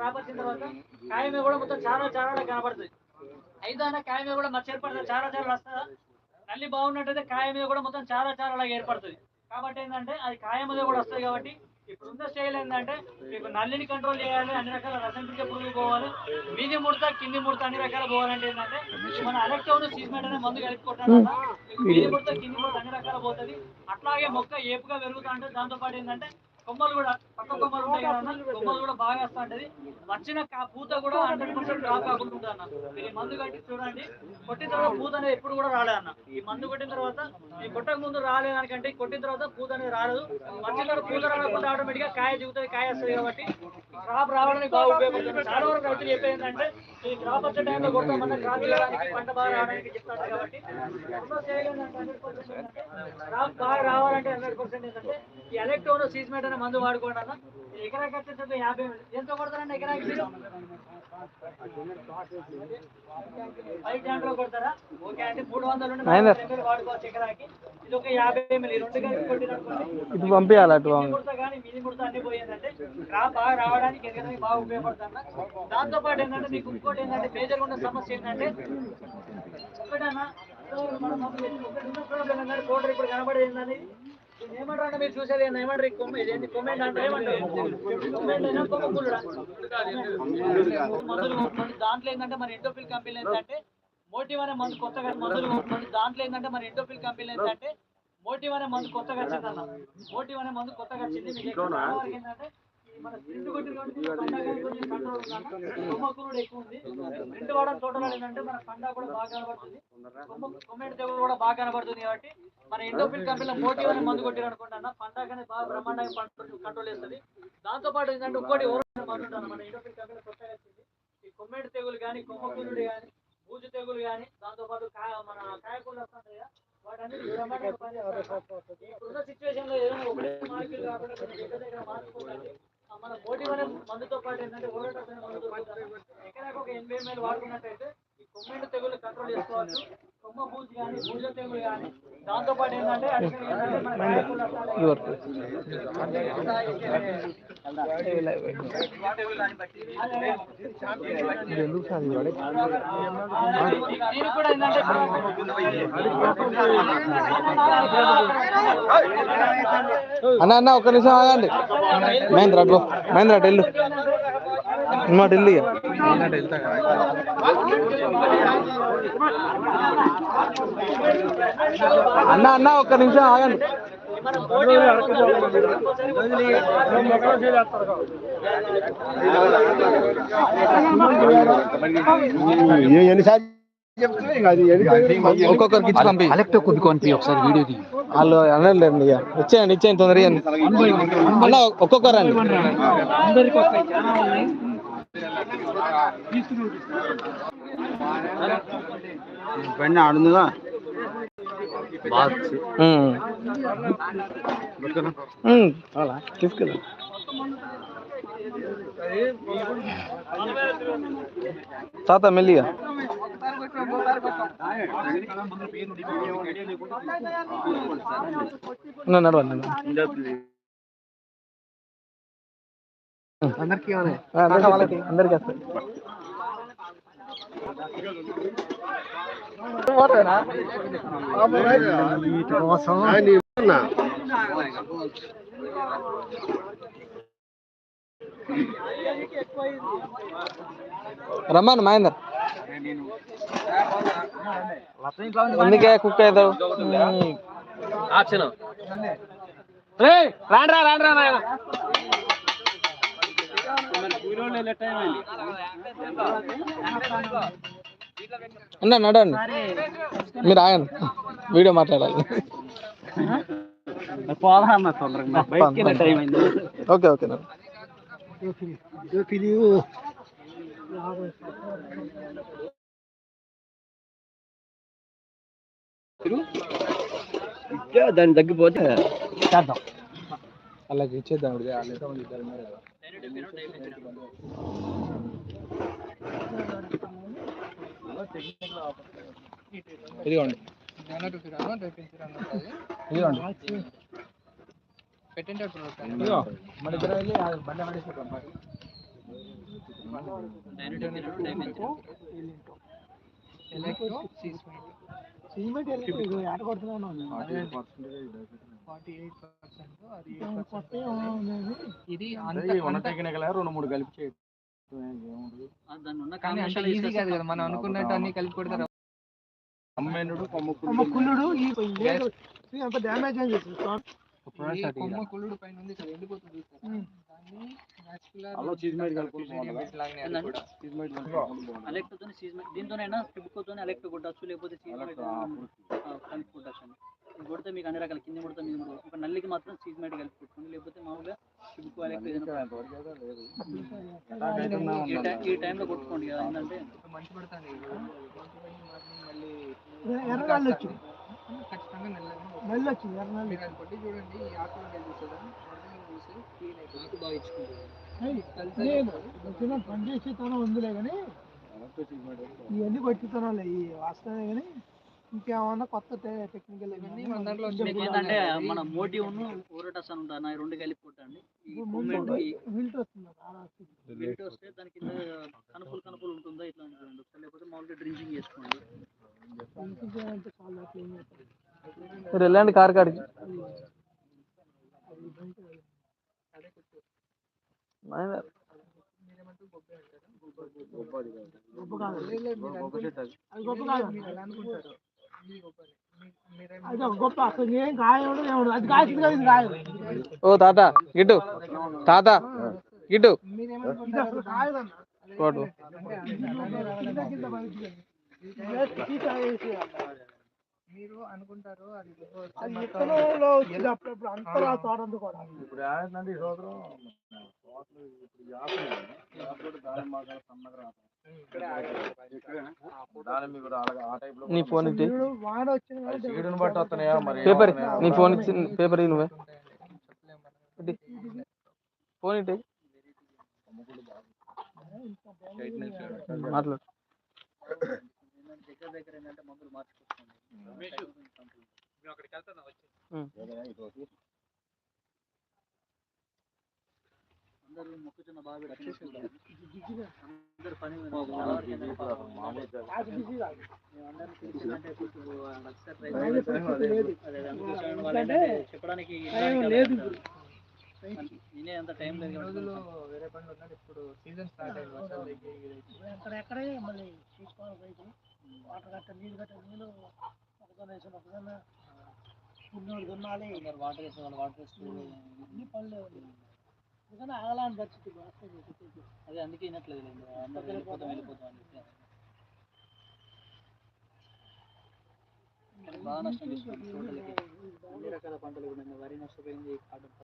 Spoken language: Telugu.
క్రాప్ వచ్చిన తర్వాత కాయ కూడా మొత్తం చాలా చాలా కనబడుతుంది. అయితే కాయ మీద కూడా మచ్చ ఏర్పడుతుంది. చాలా చాలా వస్తుందా నల్లి బాగున్నట్టయితే కాయ కూడా మొత్తం చాలా చాలా అలాగే ఏర్పడుతుంది. కాబట్టి ఏంటంటే అది కాయ మీద కూడా వస్తుంది కాబట్టి ఇప్పుడు ఉన్న స్టైల్ ఏంటంటే మీకు నల్లిని కంట్రోల్ చేయాలి అన్ని రకాల రసం పీల్చే పురుగులు పోవాలి మీది ముడత కింది ముడత అన్ని రకాల పోవాలంటే ఏంటంటే మన అలెక్టోన్ సీజ్మెంట్ అనే మందు కలుపుకుంటాం మీది ముడత కింది ముడత అన్ని రకాల పోతుంది. అట్లాగే మొక్క ఏపుగా పెరుగుతా అంటే దాంతో పాటు ఏంటంటే కొమ్మలు కూడా పక్క కొమ్మలు ఉంటాయి కదా కొమ్మలు కూడా బాగా వస్తా ఉంటది. వచ్చిన పూత కూడా హండ్రెడ్ పర్సెంట్ డ్రాప్ కాకుండా ఉంటుంది అన్న మీరు మందు కట్టి చూడండి. కొట్టిన తర్వాత పూత అనేది ఎప్పుడు కూడా రాలే అన్న. ఈ మందు కొట్టిన తర్వాత ఈ కొట్టక ముందు రాలేదానికంటే కొట్టిన తర్వాత పూత అనేది రాలేదు. వచ్చిన తర్వాత పూత రాకుండా ఆటోమేటిక్గా కాయ దిగుతుంది కాయ వస్తుంది కాబట్టి క్రాప్ రావడానికి బాగా ఉపయోగపడుతుంది. చాలా వరకు రైతులు చెప్పేది ఏంటంటే ఈ క్రాప్ వచ్చే టైంలో కొడతామన్న క్రాప్ చేయడానికి పంట బాగా రావడానికి చెప్తారు కాబట్టి ఉన్న stage ఏంటంటే 100% ఏంటంటే క్రాప్ బాగా రావాలంటే హండ్రెడ్ పర్సెంట్ ఏంటంటే ఈ ఎలక్ట్రోన్ సీజ్మెంట్ అనే మందు వాడుకోండి అన్న. ఎకరాకి వచ్చేసరికి యాభై ఎంతో కొడతారండి ఎకరాకి మీరు ఫైవ్ ట్యాంక్లో కొడతారా? ఓకే అంటే మూడు వందలు వాడుకోవచ్చు ఎకరాకి. ఇటు పంపించాలి అటు దాంతో పాటు ఏంటంటే మీకు ఇంకోటి ఏంటంటే మేజర్ ఉన్న సమస్య ఏంటంటే కోటర్ ఇప్పుడు కనబడేది ఏమంటారు మీరు చూసేది? ఏమంటారు ఈ కొమ్మ? ఇదేంటి కొమ్మెంట్ అంటే ఏమంటారు? కొమ్మెంట్ అయినా కొమ్మ. దాంట్లో ఏంటంటే మన ఎండోఫిల్ కంపెనీ ఏంటంటే మోటివ్ అనే మందు కొత్తగా మందులు. దాంట్లో ఏంటంటే మన ఎండోఫిల్ కంపెనీ ఏంటంటే మోటివ్ అనే మందు కొత్తగా వచ్చిందన్న. మోటివ్ అనే మందు కొత్తగా వచ్చింది. ఏంటంటే మన స్ప్రింట్ ఎక్కువ ఉంది. స్ప్రింట్ వాడడం టోటల్ ఏంటంటే మన పంట కూడా బాగా కనబడుతుంది. కొమ్మ కొమ్మెడి తెగులు కూడా బాగా కనబడుతుంది కాబట్టి మన ఎండోఫిల్ కంపెనీలో మోటివ్ అనే మందు కొట్టిరు అనుకోండి అన్న అనేది బాగా బ్రహ్మాండంగా కంట్రోల్ చేస్తుంది. దాంతో పాటు ఏంటంటే ఇంకోటి ఓవర్ మన ఎండోఫిల్ కంపెనీలో కొత్తగా వచ్చింది. ఈ కొమ్మెడి తెగులు కానీ కొమ్మ కుళ్ళుడు కానీ బూజు తెగులు కానీ దాంతో పాటు కాయ మన కాయకూరలు వస్తుంటాయి కదా. ఇప్పుడున్న సిచ్యువేషన్లో ఏదైనా ఒకటే మార్కెట్ కాకుండా కొంచెం దగ్గర దగ్గర మార్చుకోవాలి ఆ మన మోటివ్ అనే మందుతో పాటు ఏంటంటే అనే మందుతో ఎకరాకు ఒక ఎనభై ఎంఎల్ వాడుకున్నట్టయితే ఈ కొమ్మెండు తెగులు కంట్రోల్ చేసుకోవచ్చు. కొమ్మ బూజు కానీ బూజ తెగులు కానీ దాంతో పాటు ఏంటంటే కూడా ఏంటంటే అన్న అన్న ఒక్క నిమిషం ఆగండి. మహేంద్ర అటు పో. మహేంద్ర అటు వెళ్ళు. అన్న అన్న ఒక్క నిమిషం ఆగండి. ఎన్నిసార్లు ఒక్కొక్కరికి ఇచ్చి పంపి. కొద్ది కొనిపి ఒకసారి వీడియో తీ వాళ్ళు అనలేండి ఇక. ఇచ్చేయండి ఇచ్చేయండి తొందరగా. అన్న ఒక్కొక్కరండి బండి ఆడుందిగా? అలా తీసుకెళ్ళి. తాత మెల్లిగా. నడవండి. అందరికీ అందరికీ వస్తాయి. రమ్మను మహేందర్. అందుకే కుక్ అవుతావు ఉమ్. రాండ్రా రాండ్రా నాయన అన్న నడండి మీరు ఆగండి. వీడియో మాట్లాడాలి. Okay okay. దాన్ని తగ్గిపోతే అలాగే ఇచ్చేద్దాం ఇప్పుడు వాళ్ళు ఎంతమంది ఇద్దరు ఉన్నారు కదా. ఇదిగోండి ఇదిగోండి ఇదిగో మన ఇద్దరం వెళ్ళి ఆ బండ పడేసేద్దాం మరి. డైరెక్ట్ ఎక్కినట్టు టైప్ ఇచ్చారు. ఎలక్ట్రో సీస్మెంట్ సిమెంట్ ఎక్కడ కొడుతున్నాను ఫార్టీ ఎయిట్ పర్సెంట్ అది ఇది రెండు మూడు కలిపి ఈజీ కాదు కదా మనం అనుకున్నట్టు అన్ని కలిపి కొడతారు. అమ్మాయినుడు కొమ్మ అమ్మ కుళ్ళుడు ఈ లేదు అంత డ్యామేజ్ అని చేసి ఈ కొమ్మ కుళ్ళుడు పైన ఉంది ఎండిపోతుంది? దాన్ని అలా అది ఏందండి? కూడా. అలెక్ట్తో సీజ్మెంట్ దీంతోనైనా టిబుకోతోనే అలెక్ట్ కొట్టచ్చు లేకపోతే సీజ్మెంట్ కలిపి కొట్టచ్చు అండి. ఇది కొడితే మీకు అన్ని రకాల కింద ముడత మీద ముడత. ఒక నల్లికి మాత్రం సీజ్మెంట్ కలిపి కొట్టుకోండి లేకపోతే మామూలుగా టిబుకో అలెక్ట్ ఈ టైంలో కొట్టుకోండి కదా ఏంటంటే? మంచి పడుతుంది మళ్ళీ ఖచ్చితంగా నల్లి వచ్చింది చూడండి ఈ ఆకులు ఉంటాయి చూసారా ఒరిజినల్ చూసి క్లీన్ అయిపోతుంది ఆకు బాగా ఇచ్చుకుంటుంది నేను వచ్చిన పని చేసే తనం ఉందిలే కానీ ఇవన్నీ పట్టితనాలే ఈ వాస్తవే కానీ ఇంకేమన్నా కొత్త టెక్నికల్ ఏంటంటే మన మోటివ్ ఊరటస్ అని ఉంటాయి రెండు కలిపి కొట్టండి. ఈ మూమెంట్ ఈ విల్ట్ వస్తుంది? ఆడ వస్తుంది. విల్ట్ వస్తే దాని కింద కనుపులు కనుపులు ఉంటుందా ఇట్లా ఒకసారి లేకపోతే మామూలుగా డ్రింకింగ్ చేసుకోండి. మీరు వెళ్ళండి కార్ కాడికి మీరేమంటారు గొప్ప అంటారా గొప్ప కాదు లేదు, లేదు, మీరు అనుకుంటారు. అది గొప్ప కాదు మీరు ఎలా అనుకుంటారు ఇది గొప్పని మీ- మీరేం- అది ఒక గొప్ప అసలు ఏం గాయం ఉండదు ఏముండదు అది కాసింది కదా ఇది గాయం ఓ తాత గిట్టు. తాత గిట్టు. కోటు. మీరు అనుకుంటారు అది అప్పుడప్పుడు అంతలా తోడందు కూడా ఇప్పుడు నీ ఫోన్ ఇచ్చి పేపర్? నీ ఫోన్ ఇచ్చి పేపర్ నువ్వే. ఫోన్ ఇట్టి మాట్లాడు. దగ్గర దగ్గర ఏంటంటే మందులు మార్చుకోండి అందరూ మొక్కజొన్న బాగా అందరు పని చెప్పడానికి నేనే అంత టైం లేదు వేరే పనులు ఉన్నారు ఇప్పుడు సీజన్ స్టార్ట్ అయింది. ఎక్కడెక్కడే మళ్ళీ తీసుకోవాలి బయట వాటర్ కట్ట నీళ్ళు కట్ట నీళ్ళు మొక్కజొన్న వేసిన మొక్కజొన్న ఉన్నోడు దున్నాలి వాటర్ వేస్తే వాళ్ళు వాటర్ వేస్తూ అన్ని పనులు ఆగలాని పరిస్థితి. అదే అందుకే వినట్లేదు లేదు అందరు వెళ్ళిపోతాం వెళ్ళిపోతాం అని చెప్పి బాగా నష్టం తీసుకుంది తోటలకి అన్ని రకాల పంటలు కూడా. వరి నష్టపోయింది కాటన్